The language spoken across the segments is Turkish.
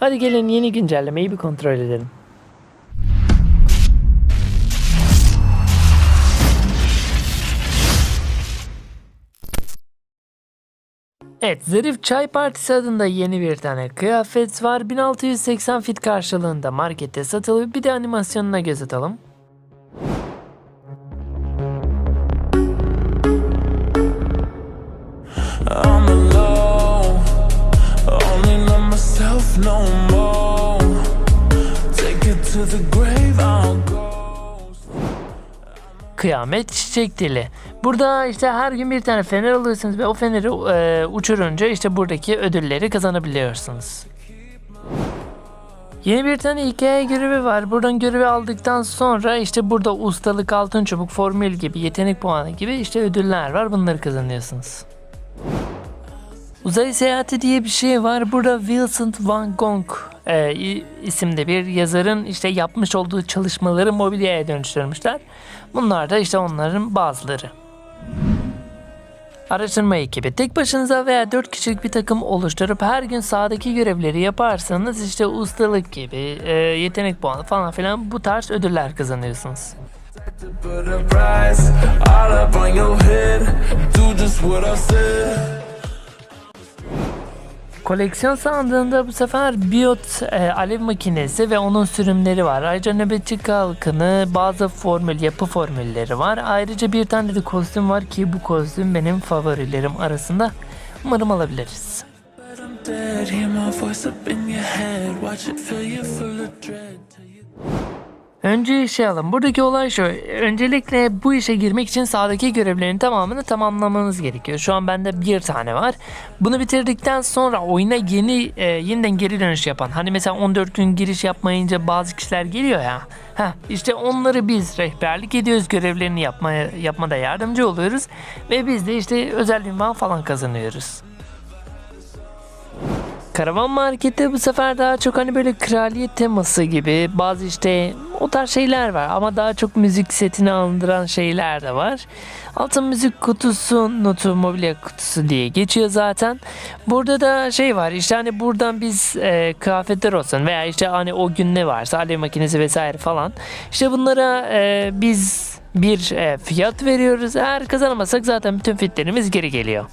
Hadi gelin yeni güncellemeyi bir kontrol edelim. Evet, Zarif Çay Partisi adında yeni bir tane kıyafet var. 1680 fit karşılığında markette satılıyor. Bir de animasyonuna göz atalım. Kıyamet çiçek dili. Burada işte her gün bir tane fener alıyorsunuz ve o feneri e, uçurunca işte buradaki ödülleri kazanabiliyorsunuz. Yeni bir tane hikaye görevi var. Buradan görevi aldıktan sonra işte burada ustalık, altın çubuk, formül gibi, yetenek puanı gibi işte ödüller var. Bunları kazanıyorsunuz. Uzay seyahati diye bir şey var. Burada Vincent van Gogh e, i- isimde bir yazarın işte yapmış olduğu çalışmaları mobilyaya dönüştürmüşler. Bunlar da işte onların bazıları. Araştırma ekibi tek başınıza veya 4 kişilik bir takım oluşturup her gün sahadaki görevleri yaparsanız işte ustalık gibi, e, yetenek puanı falan filan bu tarz ödüller kazanıyorsunuz. Koleksiyon sandığında bu sefer biyot e, alev makinesi ve onun sürümleri var. Ayrıca nöbetçi kalkanı, bazı formül, yapı formülleri var. Ayrıca bir tane de kostüm var ki bu kostüm benim favorilerim arasında. Umarım alabiliriz. Dead. Hear my voice up in your head. Watch it fill you full of dread. Önce işe alın. Buradaki olay şu. Öncelikle bu işe girmek için sahadaki görevlerin tamamını tamamlamanız gerekiyor. Şu an bende bir tane var. Bunu bitirdikten sonra oyuna yeni e, yeniden geri dönüş yapan. Hani mesela 14 gün giriş yapmayınca bazı kişiler geliyor ya. Heh, işte onları biz rehberlik ediyoruz. Görevlerini yapmaya, yapmada yardımcı oluyoruz. Ve biz de işte özel ünvan falan kazanıyoruz. Karavan markette bu sefer daha çok hani böyle kraliyet teması gibi bazı işte o tarz şeyler var ama daha çok müzik setini andıran şeyler de var. Altın müzik kutusu, notu mobilya kutusu diye geçiyor zaten. Burada da şey var işte hani buradan biz e, kıyafetler olsun veya işte hani o gün ne varsa alev makinesi vesaire falan. İşte bunlara e, biz bir e, fiyat veriyoruz. Eğer kazanamazsak zaten bütün fitlerimiz geri geliyor.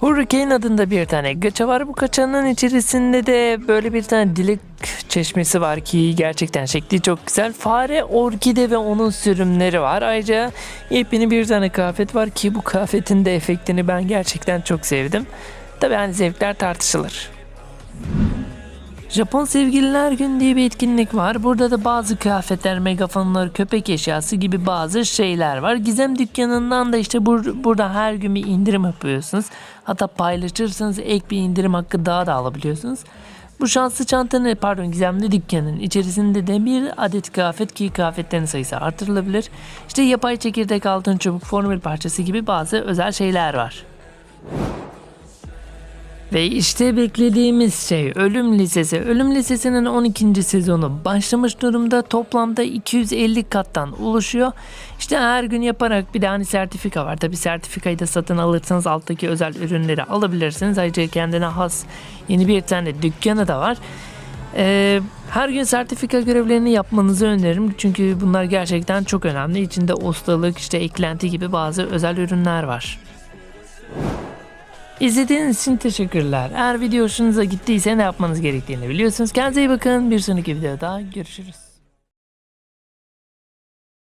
Hurricane adında bir tane gaça var. Bu gaçanın içerisinde de böyle bir tane dilek çeşmesi var ki gerçekten şekli çok güzel. Fare, orkide ve onun sürümleri var. Ayrıca yepyeni bir tane kıyafet var ki bu kıyafetin de efektini ben gerçekten çok sevdim. Tabi hani zevkler tartışılır. Japon Sevgililer Günü diye bir etkinlik var. Burada da bazı kıyafetler, megafonlar, köpek eşyası gibi bazı şeyler var. Gizem dükkanından da işte bur- burada her gün bir indirim yapıyorsunuz. Hatta paylaşırsanız ek bir indirim hakkı daha da alabiliyorsunuz. Bu şanslı çantanın pardon gizemli dükkanın içerisinde de bir adet kıyafet ki kıyafetlerin sayısı artırılabilir. İşte yapay çekirdek altın çubuk formül parçası gibi bazı özel şeyler var. Ve işte beklediğimiz şey Ölüm Lisesi. Ölüm Lisesi'nin 12. sezonu başlamış durumda. Toplamda 250 kattan oluşuyor. İşte her gün yaparak bir de hani sertifika var. Tabi sertifikayı da satın alırsanız alttaki özel ürünleri alabilirsiniz. Ayrıca kendine has yeni bir tane dükkanı da var. Ee, her gün sertifika görevlerini yapmanızı öneririm. Çünkü bunlar gerçekten çok önemli. İçinde ustalık, işte eklenti gibi bazı özel ürünler var. İzlediğiniz için teşekkürler. Eğer video hoşunuza gittiyse ne yapmanız gerektiğini biliyorsunuz. Kendinize iyi bakın. Bir sonraki videoda görüşürüz.